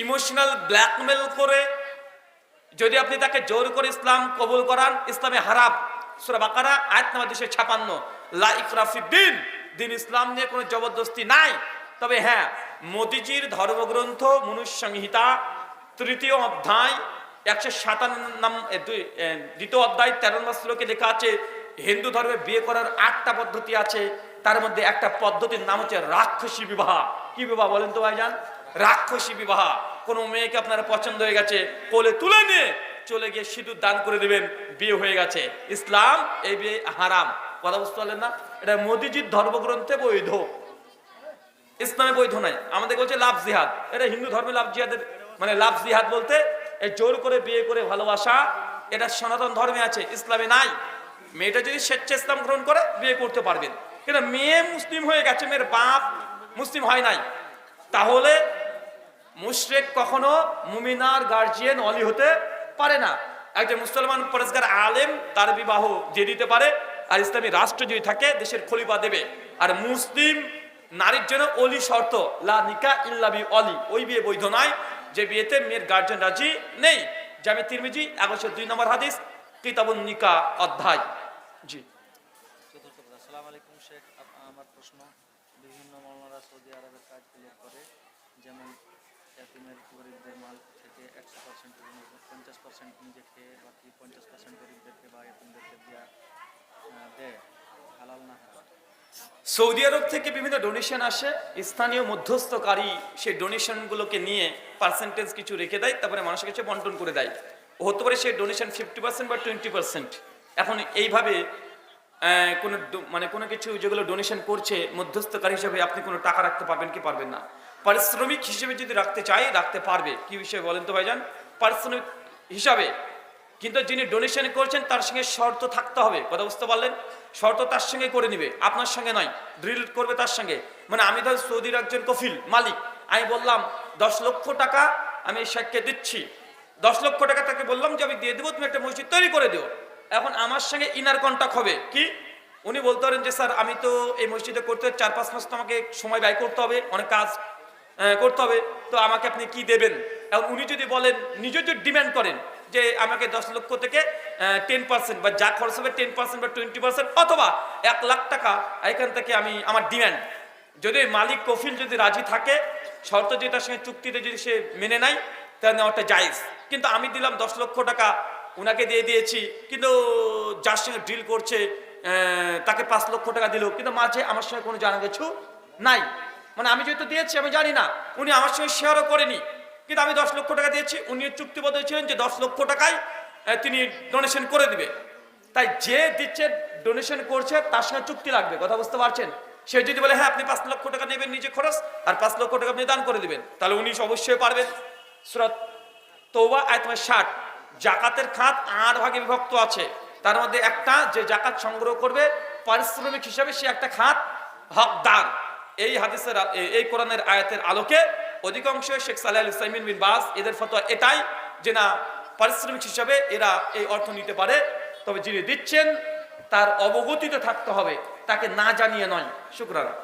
Emotional blackmail করে যদি আপনি তাকে জোর করে ইসলাম কবুল করান, ইসলামে হারাম। সুরা বাকারা, আয়াত নাম্বার দুশো ছাপান্ন। লা ইকরাফি দিন ইসলাম নিয়ে কোনো জবরদস্তি নাই। তবে হ্যাঁ মোদিজির ধর্মগ্রন্থ মনুষ্য তৃতীয় অধ্যায়, একশো সাতান্ন দ্বিতীয় অধ্যায়, তেরো নম্বর শ্লোকে লেখা আছে, হিন্দু ধর্মে বিয়ে করার আটটা পদ্ধতি আছে। তার মধ্যে একটা পদ্ধতির নাম হচ্ছে রাক্ষসী বিবাহ। কি বিবাহ বলেন তো ভাইজান? রাক্ষসী বিবাহ। কোনো মেয়েকে আপনার পছন্দ হয়ে গেছে, কোলে তুলে নিয়ে চলে গিয়ে সিঁদুর দান করে দেবেন, বিয়ে হয়ে গেছে। ইসলাম, এই বিয়ে হারাম। কথা বুঝতে পারলেন না? এটা মোদিজির ধর্মগ্রন্থে বৈধ। ইসলামে বৈধ নাই আমাদের বলছে লাভ জিহাদ। এটা হিন্দু ধর্মে লাভ জিহাদের মানে লাভ জিহাদ বলতে এই জোর করে বিয়ে করে ভালোবাসা, এটা সনাতন ধর্মে আছে, ইসলামে নাই। মেয়েটা যদি স্বেচ্ছা ইসলাম গ্রহণ করে, বিয়ে করতে পারবেন। কিন্তু মেয়ে মুসলিম হয়ে গেছে, মেয়ের বাপ মুসলিম হয় নাই। তাহলে মুশরেক কখনো মুমিনার গার্জিয়ান অলি হতে পারে না। একজন মুসলমান পরেশগার আলেম, তার বিবাহ দিয়ে দিতে পারে, আর ইসলামী রাষ্ট্র যদি থাকে, দেশের খলিফা দেবে। আর মুসলিম নারীর জন্য অলি শর্ত, লা নিকা ইল্লাবি অলি। ওই বিয়ে বৈধ নয়, যে বিয়েতে মেয়ের গার্জেন রাজি নেই। জামে তিরমিজি, একশো দুই নম্বর হাদিস, কিতাবুন নিকা অধ্যায়। জি। যেমন এতিমের গরিবদের মাল থেকে একশো পার্সেন্ট পঞ্চাশ পার্সেন্ট নিজে খেয়ে বাকি পঞ্চাশ পার্সেন্ট গরিবদেরকে বা এতিমদেরকে দেওয়া দেয় হালাল না সৌদি আরব থেকে বিভিন্ন ডোনেশন আসে। স্থানীয় মধ্যস্থকারী সেই ডোনেশনগুলোকে নিয়ে পার্সেন্টেজ কিছু রেখে দেয়, তারপরে মানুষের কাছে বন্টন করে দেয়। হতে পারে সেই ডোনেশন ফিফটি পার্সেন্ট বা টোয়েন্টি পার্সেন্ট এখন এইভাবে কোনো মানে কোনো কিছু যেগুলো ডোনেশন করছে মধ্যস্থকারী হিসেবে আপনি কোনো টাকা রাখতে পারবেন কি পারবেন না। পারিশ্রমিক হিসেবে যদি রাখতে চাই রাখতে পারবে। কি বিষয়ে বলেন তো ভাইজান? পারিশ্রমিক হিসাবে। কিন্তু যিনি ডোনেশন করছেন, তার সঙ্গে শর্ত থাকতে হবে। কথা বুঝতে পারলেন? শর্ত তার সঙ্গে করে নিবে, আপনার সঙ্গে নয়। ড্রিল করবে তার সঙ্গে। মানে আমি ধর সৌদির একজন কফিল, মালিক। আমি বললাম, দশ লক্ষ টাকা আমি শেখকে দিচ্ছি। দশ লক্ষ টাকা তাকে বললাম যে, আমি দিয়ে দেবো, তুমি একটা মসজিদ তৈরি করে দিও। এখন আমার সঙ্গে ইনার কন্ট্যাক্ট হবে। কি? উনি বলতে পারেন যে, স্যার, আমি তো এই মসজিদে করতে চার পাঁচ মাস তো আমাকে সময় ব্যয় করতে হবে, অনেক কাজ করতে হবে। তো আমাকে আপনি কি দেবেন? এবং উনি যদি বলেন, নিজে যদি ডিমান্ড করেন যে আমাকে দশ লক্ষ থেকে টেন পার্সেন্ট বা যা খরচ হবে টেন পার্সেন্ট বা টোয়েন্টি পার্সেন্ট অথবা এক লাখ টাকা, এখান থেকে আমি আমার ডিম্যান্ড যদি মালিক কফিল যদি রাজি থাকে, শর্ত যদি তার সঙ্গে চুক্তিতে যদি সে মেনে নেয়, তাহলে নেওয়াটা জায়েজ। কিন্তু আমি দিলাম দশ লক্ষ টাকা ওনাকে দিয়ে দিয়েছি, কিন্তু যার সঙ্গে ডিল করছে তাকে পাঁচ লক্ষ টাকা দিল। কিন্তু মাঝে আমার সঙ্গে কোনো জানা কিছু নাই। মানে আমি যেহেতু দিয়েছি, আমি জানি না। উনি আমার সঙ্গে শেয়ারও করেনি। কিন্তু আমি দশ লক্ষ টাকা দিয়েছি, উনি চুক্তিবদ্ধ ছিলেন যে দশ লক্ষ টাকায় তিনি ডোনেশন করে দিবে। তাই যে দিচ্ছে ডোনেশন করছে, তার সঙ্গে চুক্তি লাগবে, কথা বুঝতে পারছেন? সে যদি বলে হ্যাঁ আপনি পাঁচ লক্ষ টাকা নেবেন নিজে খরচ, আর পাঁচ লক্ষ টাকা আপনি দান করে দেবেন। তাহলে উনি অবশ্যই পারবেন। সুরত তৌবা আয়তমে ষাট। জাকাতের খাত আট ভাগে বিভক্ত আছে। তার মধ্যে একটা যে জাকাত সংগ্রহ করবে, পারিশ্রমিক হিসাবে সে একটা খাত হকদার। এই হাদিসের এই কোরআনের আয়াতের আলোকে অধিকাংশ শেখ সালেহ ইসলামিন বিন বাস এদের ফতোয়া এটাই যে না পারিশ্রমিক হিসাবে এরা এই অর্থ নিতে পারে। তবে যিনি দিচ্ছেন তার অবগতিতে থাকতে হবে। তাকে না জানিয়ে নয়। শুক্রানা আহ,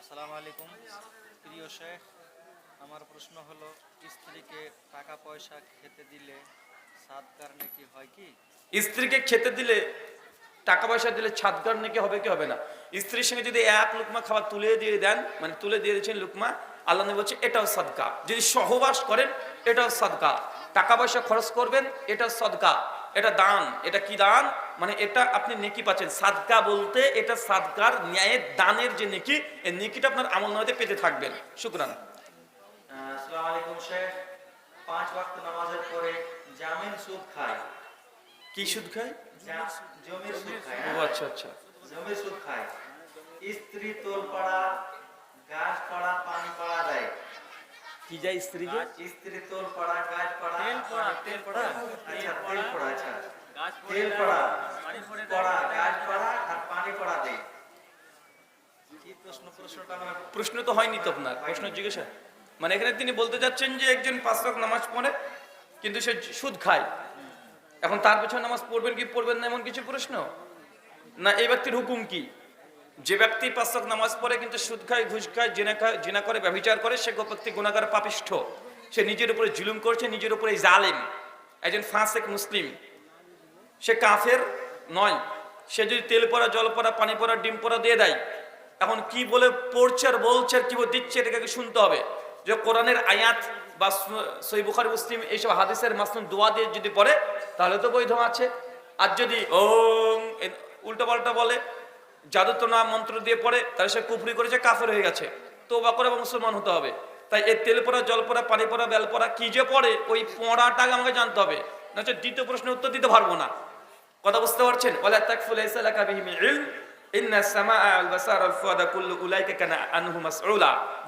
আসসালামু আলাইকুম। প্রিয় শেখ আমার প্রশ্ন হলো স্ত্রীকে টাকা পয়সা খেতে দিলে সাদকার নাকি হয় কি? স্ত্রীকে খেতে দিলে টাকা পয়সা দিলে ছাদগার নাকি হবে কি হবে না? স্ত্রীর সঙ্গে যদি এক লুকমা খাবার তুলে দিয়ে দেন মানে তুলে দিয়ে দিয়েছেন লুকমা আল্লাহ নবী বলছে এটাও সদকা। যদি সহবাস করেন এটাও সদকা। টাকা পয়সা খরচ করবেন এটাও সদকা। এটা দান এটা কি দান? মানে এটা আপনি নেকি পাচ্ছেন। সাদকা বলতে এটা সাদকার ন্যায়ের দানের যে নেকি এই নেকিটা আপনার আমল নামাতে পেতে থাকবেন। শুক্রান। আসসালামু আলাইকুম শেখ। পাঁচ ওয়াক্ত নামাজের পরে জামিন সুদ খায়। কি সুদ খায়? জমির সুদ খায়। ও হ্যাঁ? আচ্ছা আচ্ছা। জমির সুদ খায়। স্ত্রী তোল গাছ পাড়া পানি পাড়া দেয় কি যায় স্ত্রীকে? স্ত্রী তোল গাছ পাড়া তেল পড়া, তেল পড়া, আচ্ছা তেল পড়া আচ্ছা। তেল পড়া পড়া গাছ পড়া আর পানি পড়া দেয় প্রশ্ন প্রশ্নটা আমার প্রশ্ন তো হয়নি তো আপনার। প্রশ্ন জিজ্ঞাসা। মানে এখানে তিনি বলতে চাচ্ছেন যে একজন পাঁচ নামাজ পড়ে কিন্তু সে সুদ খায়। এখন তার পেছনে নামাজ পড়বেন কি পড়বেন না এমন কিছু প্রশ্ন? না, এই ব্যক্তির হুকুম কি? যে ব্যক্তি পাঁচক নামাজ পড়ে কিন্তু সুদ খায়, ঘুষ খায়, জেনা খায়, জেনা করে ব্যবচার করে, সে ব্যক্তি গুণাগার পাপিষ্ঠ। সে নিজের উপরে জুলুম করছে, নিজের উপরে জালেম। একজন ফাঁসেক মুসলিম। সে কাফের নয়। সে যদি তেল পড়া, জল পড়া, পানি পড়া, ডিম পড়া দিয়ে দেয়, এখন কি বলে পড়ছে আর বলছে আর কি দিচ্ছে, এটাকে শুনতে হবে। যে কোরআনের আয়াত বা সই বুখারি, মুসলিম এইসব হাদিসের মাসনুন দোয়া দিয়ে যদি পড়ে, তাহলে তো বৈধ আছে আর যদি ওং উল্টো পাল্টা বলে, জাদুতনা মন্ত্র দিয়ে পড়ে, তাহলে সে কুফরি করেছে কাফের হয়ে গেছে। তো বা করে মুসলমান হতে হবে। তাই এর তেল পড়া, জল পড়া, পানি পড়া, বেল পড়া, কি যে পড়ে, ওই পড়াটাকে আমাকে জানতে হবে। না দ্বিতীয় প্রশ্নের উত্তর দিতে পারব না। কথা বুঝতে পারছেন? বলে ওয়ালা তাকফু লাইসা লাকা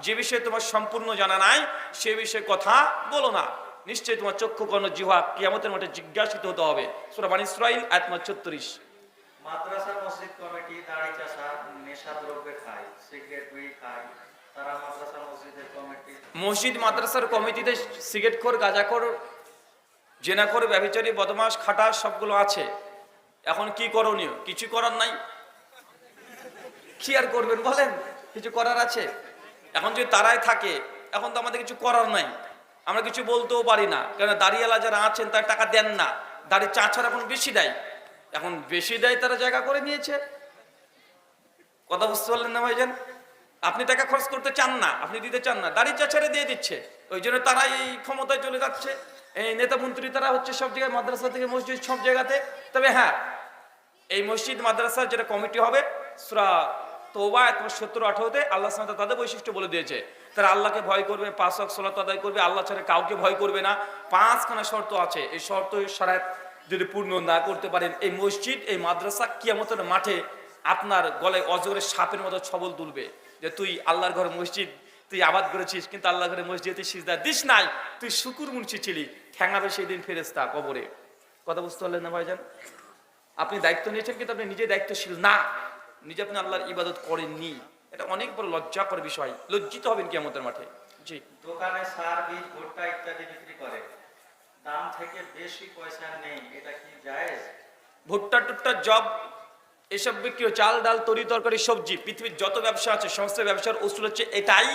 যে বিষয়ে তোমার সম্পূর্ণ জানা নাই সে বিষয়ে কথা বলো না। নিশ্চয়ই তোমার চক্ষু কর্ণ জিহ্বা কিয়ামতের মাঠে জিজ্ঞাসিত হতে হবে। সূরা বানী ইসরাইল আয়াত নম্বর 36 মাদ্রাসা মসজিদ কমিটি দাড়ি চাষা নেশা দ্রব্য খায় সিগারেট বিড়ি খায়। তারা মাদ্রাসা মসজিদের কমিটি। মসজিদ মাদ্রাসার কমিটিতে সিগারেটখোর গাঁজাখোর জেনাখোর ব্যভিচারী বদমাস খাটা সবগুলো আছে। এখন কি করণীয়? কিছু করার নাই। কি আর করবেন বলেন? কিছু করার আছে? এখন যদি তারাই থাকে, এখন তো আমাদের কিছু করার নাই। আমরা কিছু বলতেও পারি না। কেন দাঁড়িয়ালা যারা আছেন, তারা টাকা দেন না। দাড়ি চাছার এখন বেশি দেয়। এখন বেশি দেয় তারা জায়গা করে নিয়েছে। কথা বুঝতে পারলেন না ভাইজান? আপনি টাকা খরচ করতে চান না, আপনি দিতে চান না। দাড়ি চাচারে দিয়ে দিচ্ছে। ওই জন্য তারা এই ক্ষমতায় চলে যাচ্ছে। এই নেতা মন্ত্রী তারা হচ্ছে সব জায়গায় মাদ্রাসা থেকে মসজিদ সব জায়গাতে। তবে হ্যাঁ এই মসজিদ মাদ্রাসার যেটা কমিটি হবে, সুরা তোবা, তোমার সত্তর আঠারোতে আল্লাহ সামনে তাদের বৈশিষ্ট্য বলে দিয়েছে। তারা আল্লাহকে ভয় করবে, পাঁচ অক সলাত আদায় করবে, আল্লাহ ছাড়া কাউকে ভয় করবে না। পাঁচখানা শর্ত আছে। এই শর্ত সারাত যদি পূর্ণ না করতে পারেন, এই মসজিদ, এই মাদ্রাসা কিয়ামতের মাঠে আপনার গলায় অজগরের সাপের মতো ছবল তুলবে যে, তুই আল্লাহর ঘরে মসজিদ, তুই আবাদ করেছিস, কিন্তু আল্লাহ ঘরে মসজিদে সিজদা দিস নাই, তুই শুকুর মুন্সি ছিলি ঠ্যাঙাবে সেই দিন ফেরেস্তা কবরে। কথা বুঝতে পারলেন না ভাইজান? আপনি দায়িত্ব নিয়েছেন কিন্তু আপনি নিজে দায়িত্বশীল না। নিজে আপনি আল্লাহর ইবাদত করেননি এটা অনেক বড় লজ্জাকর বিষয়। লজ্জিত হবেন কিয়ামতের মাঠে। জি। দোকানে সার বীজ ভুট্টা ইত্যাদি বিক্রি করে। দাম থেকে বেশি পয়সা নেই এটা কি জায়েজ? ভুট্টা টুট্টা জব এসব বিক্রি চাল ডাল তরি তরকারি সবজি পৃথিবীর যত ব্যবসা আছে সমস্ত ব্যবসার উসুল হচ্ছে এটাই।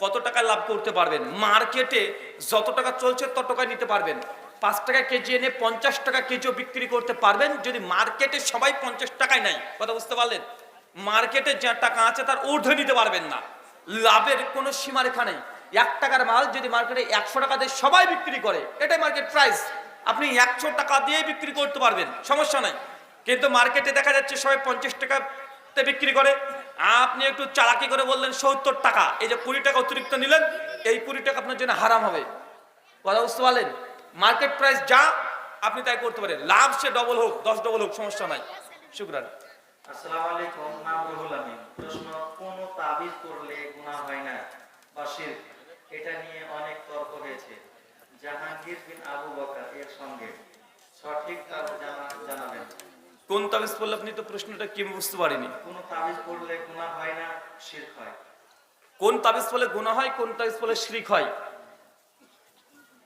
কত টাকা লাভ করতে পারবেন? মার্কেটে যত টাকা চলছে তত টাকা নিতে পারবেন। পাঁচ টাকা কেজি এনে পঞ্চাশ টাকা কেজিও বিক্রি করতে পারবেন। যদি মার্কেটে সবাই পঞ্চাশ টাকায় নেয় কথা বুঝতে পারলেন? মার্কেটে যা টাকা আছে তার ঊর্ধ্বে নিতে পারবেন না। লাভের কোনো সীমারেখা নেই। এক টাকার মাল যদি মার্কেটে একশো টাকা দিয়ে সবাই বিক্রি করে, এটাই মার্কেট প্রাইস। আপনি একশো টাকা দিয়ে বিক্রি করতে পারবেন, সমস্যা নাই। কিন্তু মার্কেটে দেখা যাচ্ছে সবাই পঞ্চাশ টাকাতে বিক্রি করে। আপনি একটু চালাকি করে বললেন সত্তর টাকা, এই যে কুড়ি টাকা অতিরিক্ত নিলেন, এই কুড়ি টাকা আপনার জন্য হারাম হবে। কথা বুঝতে পারলেন? মার্কেট প্রাইস যা, আপনি তাই করতে পারেন। লাভ সে ডবল হোক, দশ ডবল হোক, সমস্যা নাই। শুক্রান। আসসালামু আলাইকুম নাম রুহুল আমিন। প্রশ্ন কোন তাবিজ করলে গুনাহ হয় না বা শিরক? এটা নিয়ে অনেক তর্ক হয়েছে। জাহাঙ্গীর বিন আবু বকর এর সঙ্গে সঠিক জানা জানাবেন। কোন তাবিজ পড়লে আপনি তো প্রশ্নটা কি বুঝতে পারিনি। কোন তাবিজ করলে গুনাহ হয় না শিরক হয়। কোন তাবিজ পড়লে গুণা হয় কোন তাবিজ পড়লে শ্রিক হয়?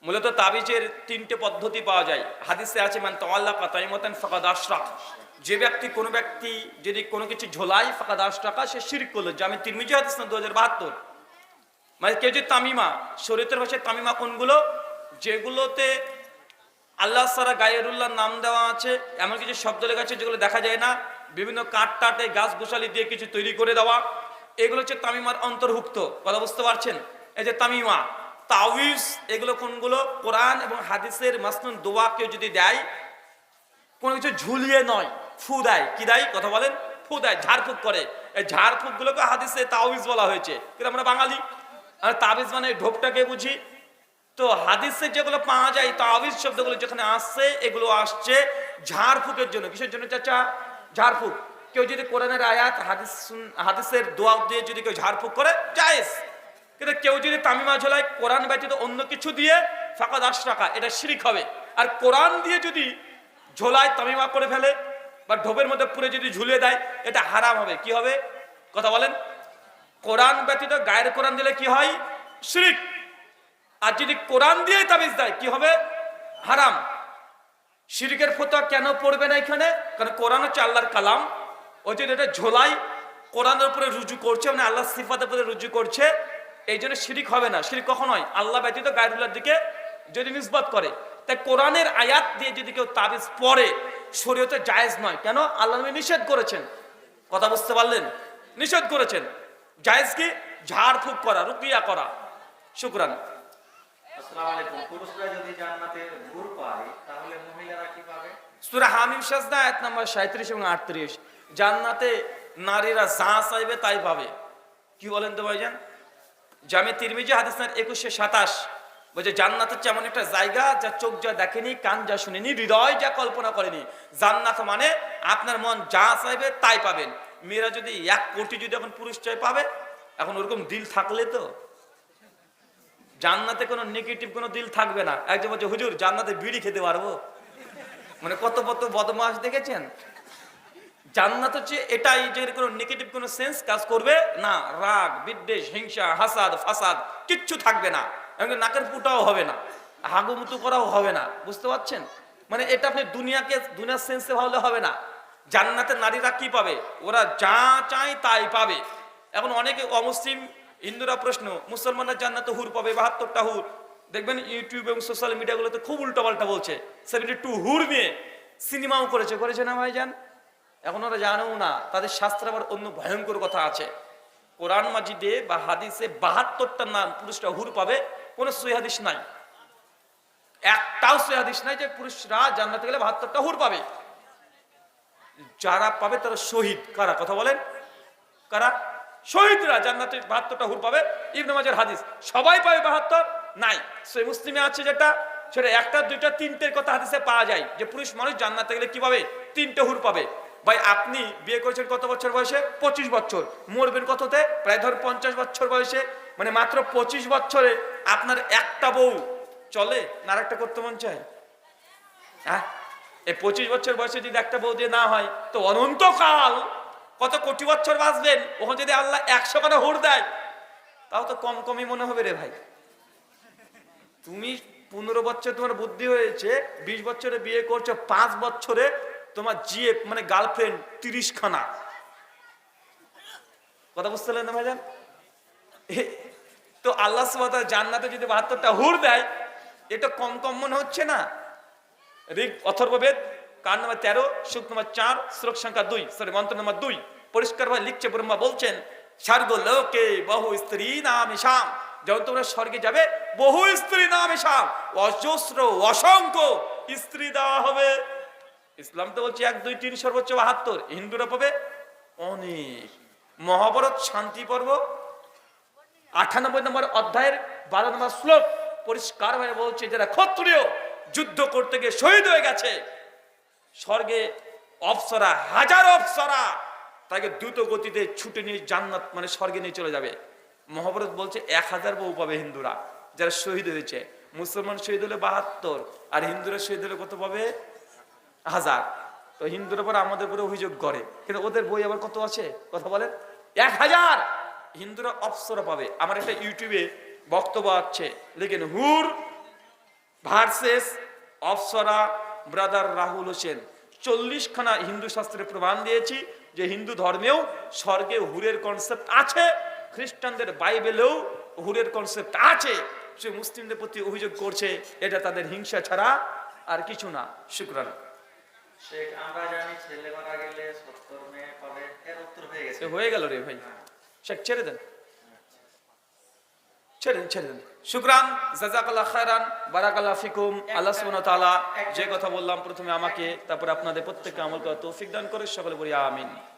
মূলত তাবিজের তিনটে পদ্ধতি পাওয়া যায়। হাদিসে আছে, মান তাল্লাহ কাতাইমতান ফাকাদ আশরাক। যে ব্যক্তি, কোনো ব্যক্তি যদি কোনো কিছু ঝোলায় ফাকাদ আশরাকা, সে শিরক করল। যে আমি তিরমিজি হাদিস না দু হাজার বাহাত্তর। মানে কেউ যে তামিমা, শরীয়তের ভাষায় তামিমা কোনগুলো? যেগুলোতে আল্লাহ সারা গায়েরুল্লাহ নাম দেওয়া আছে, এমন কিছু শব্দ লেখা আছে যেগুলো দেখা যায় না। বিভিন্ন কাঠ টাটে গাছ গোসালি দিয়ে কিছু তৈরি করে দেওয়া। এগুলো হচ্ছে তামিমার অন্তর্ভুক্ত। কথা বুঝতে পারছেন? এই যে তামিমা তাওয়িজ এগুলো কোনগুলো? কোরআন এবং হাদিসের মাসনুন দোয়া কেউ যদি দেয়, কোনো কিছু ঝুলিয়ে নয়, ফু দেয়। কি দেয়? কথা বলেন, ফু দেয়, ঝাড়ফুঁক করে। এই ঝাড়ফুঁকগুলোকে হাদিসে তাওয়িজ বলা হয়েছে। কিন্তু আমরা বাঙালি? আর তাবিজ মানে এই ঢোকটাকে বুঝি। তো হাদিসে যেগুলো পাওয়া যায় তাবিজ শব্দগুলো যেখানে আসছে, এগুলো আসছে ঝাড়ফুঁকের জন্য। কিসের জন্য চাচা? ঝাড়ফুঁক। কেউ যদি কোরআনের আয়াত, হাদিস হাদিসের দোয়া দিয়ে যদি কেউ ঝাড়ফুঁক করে, জায়েজ। কিন্তু কেউ যদি তামিমা ঝোলায় কোরআন ব্যতীত অন্য কিছু দিয়ে ফাঁকা দাস টাকা এটা শিরিক হবে। আর কোরআন দিয়ে যদি ঝোলায় তামিমা করে ফেলে বা ঢোপের মধ্যে পুরে যদি ঝুলিয়ে দেয়, এটা হারাম হবে। কি হবে? কথা বলেন। কোরআন ব্যতীত গায়ের কোরআন দিলে কি হয়? শিরিক। আর যদি কোরআন দিয়ে তাবিজ দেয়, কি হবে? হারাম। শিরিকের ফতোয়া কেন পড়বে না এখানে? কারণ কোরআন হচ্ছে আল্লাহর কালাম। ও যদি এটা ঝোলাই কোরআনের উপরে রুজু করছে মানে আল্লাহ সিফাতের উপরে রুজু করছে। এই জন্য শিরিক হবে না। শিরিক কখন হয় আল্লাহ ব্যতীত গায়রুল্লাহর দিকে যদি নিসবত করে। তাই কোরআনের আয়াত দিয়ে যদি কেউ তাবিজ পড়ে শরীয়তে জায়েজ নয়। কেন? আল্লাহ নবী নিষেধ করেছেন। কথা বুঝতে পারলেন? নিষেধ করেছেন। জায়েজ কি? ঝাড়ফুঁক করা রুকিয়া করা। শুক্রান। আসসালামু আলাইকুম। পুরুষরা যদি জান্নাতে ঘুর পায় তাহলে মহিলারা কি পাবে? সুরা হামিম সাজদা আয়াত নাম্বার সাঁত্রিশ এবং আটত্রিশ। জান্নাতে নারীরা যা চাইবে তাই পাবে। কি বলেন তো ভাইজান? জামে তিরমিজি হাদিস একুশে সাতাশ, বলছে, জান্নাত হচ্ছে এমন একটা জায়গা যা চোখ যা দেখেনি, কান যা শুনেনি, হৃদয় যা কল্পনা করেনি। জান্নাত মানে আপনার মন যা চাইবে তাই পাবেন। মেয়েরা যদি এক কোটি যদি এখন পুরুষ চাই পাবে, এখন ওরকম দিল থাকলে তো। জান্নাতে কোনো নেগেটিভ কোনো দিল থাকবে না। একজন বলছে, হুজুর, জান্নাতে বিড়ি খেতে পারব? মানে কত কত বদমাস দেখেছেন? জান্নাত হচ্ছে এটাই যে কোনো নেগেটিভ কোনো সেন্স কাজ করবে না। রাগ, বিদ্বেষ, হিংসা, হাসাদ, ফাসাদ কিচ্ছু থাকবে না। এমনকি নাকের ফুটাও হবে না। হাগুমুতু করাও হবে না। বুঝতে পারছেন? মানে এটা আপনি দুনিয়াকে, দুনিয়ার সেন্সে ভাবলে হবে না। জান্নাতের নারীরা কি পাবে? ওরা যা চায় তাই পাবে। এখন অনেকে অমুসলিম, হিন্দুরা প্রশ্ন, মুসলমানরা জান্নাতে হুর পাবে, বাহাত্তরটা হুর। দেখবেন ইউটিউব এবং সোশ্যাল মিডিয়াগুলোতে খুব উল্টোপাল্টা বলছে, সেভেন্টি টু হুর নিয়ে সিনেমাও করেছে। করেছে না ভাইজান? এখন ওরা জানেও না, তাদের শাস্ত্রে আবার অন্য ভয়ঙ্কর কথা আছে। কোরআন মাজিদে বা হাদিসে বাহাত্তরটা নাম পুরুষরা হুর পাবে, কোনো সই হাদিস নাই। একটাও সই হাদিস নাই যে পুরুষরা জান্নাতে গেলে বাহাত্তরটা হুর পাবে। যারা পাবে তারা শহীদ। কারা? কথা বলেন। কারা? শহীদরা জান্নাতে বাহাত্তরটা হুর পাবে। ইবনে মাজার হাদিস, সবাই পাবে বাহাত্তর? নাই। সই মুসলিমে আছে যেটা, সেটা একটা, দুইটা, তিনটের কথা হাদিসে পাওয়া যায় যে পুরুষ মানুষ জান্নাতে গেলে কি পাবে? তিনটে হুর পাবে। ভাই, আপনি বিয়ে করেছেন কত বছর বয়সে? পঁচিশ বছর। মরবেন কততে? প্রায় ধর পঞ্চাশ বছর বয়সে। মানে মাত্র পঁচিশ বছরে আপনার একটা বউ। চলে না একটা করতে মন চায়? হ্যাঁ? পঁচিশ বছর বয়সে যদি একটা বউ দিয়ে না হয়, তো অনন্তকাল কত কোটি বছর বাঁচবেন? ওখানে যদি আল্লাহ একশো খানা হুর দেয়, তাও তো কম কমই মনে হবে রে ভাই। তুমি পনেরো বছর তোমার বুদ্ধি হয়েছে, বিশ বছরে বিয়ে করছ, পাঁচ বছরে তোমার জিএ মানে গার্লফ্রেন্ড তিরিশ খানা কথা বুঝতে পারলেন ভাইজান? তো আল্লাহ সুবাহ জান্নাতে যদি বাহাত্তরটা হুর দেয় এটা কম কম মনে হচ্ছে না? ঋগ অথর্ববেদ কার নম্বর তেরো, সুখ নম্বর চার, শ্লোক সংখ্যা দুই সরি মন্ত্র নম্বর দুই। পরিষ্কার ভাবে লিখছে ব্রহ্মা বলছেন, স্বর্গ লোকে বহু স্ত্রী নাম ইসাম। যখন তোমরা স্বর্গে যাবে, বহু স্ত্রী নাম ইসাম। অজস্র, অসংখ্য স্ত্রী দেওয়া হবে। ইসলাম তো বলছে এক, দুই, তিন, সর্বোচ্চ বাহাত্তর। হিন্দুরা পাবে অনেক। মহাভারত, শান্তি পর্ব আটানব্বই নম্বর অধ্যায়ের বারো নম্বর শ্লোক পরিষ্কার হয়ে বলছে যারা ক্ষত্রিয় যুদ্ধ করতে গিয়ে শহীদ হয়ে গেছে। স্বর্গে অপসরা, হাজার অপসরা, তাকে দ্রুত গতিতে ছুটে নিয়ে জান্নাত মানে স্বর্গে নিয়ে চলে যাবে। মহাভারত বলছে এক হাজার বউ পাবে হিন্দুরা, যারা শহীদ হয়েছে। মুসলমান শহীদ হলে বাহাত্তর, আর হিন্দুরা শহীদ হলে কত পাবে? হাজার। তো হিন্দুর উপর আমাদের উপরে অভিযোগ করে। কিন্তু ওদের বই আবার কত আছে? কথা বলেন। এক হাজার! হিন্দুরা অপসরা পাবে। আমার একটা ইউটিউবে বক্তব্য আছে। লিখেন, হুর ভার্সেস অপসরা ব্রাদার রাহুল হোসেন। চল্লিশ খানা হিন্দু শাস্ত্রে প্রমাণ দিয়েছি যে হিন্দু ধর্মেও স্বর্গে হুরের কনসেপ্ট আছে। খ্রিস্টানদের বাইবেলেও হুরের কনসেপ্ট আছে। সে মুসলিমদের প্রতি অভিযোগ করছে। এটা তাদের হিংসা ছাড়া আর কিছু না। শুক্রান। শেখ আমরা জানি ছেলে মারা গেলে সত্তর মেয়ে পাবে এর উত্তর হয়ে গেছে। হয়ে গেল রে ভাই। শেখ ছেড়ে দেন। ছেড়ে দেন ছেড়ে দেন। শুক্রান জাজাকাল্লাহ খায়রান বারাকাল্লাহ ফিকুম। আল্লাহ সুবহানাহু তাআলা যে কথা বললাম প্রথমে আমাকে তারপর আপনাদের প্রত্যেককে আমল করার তৌফিক দান করে সকলে বলি আমিন।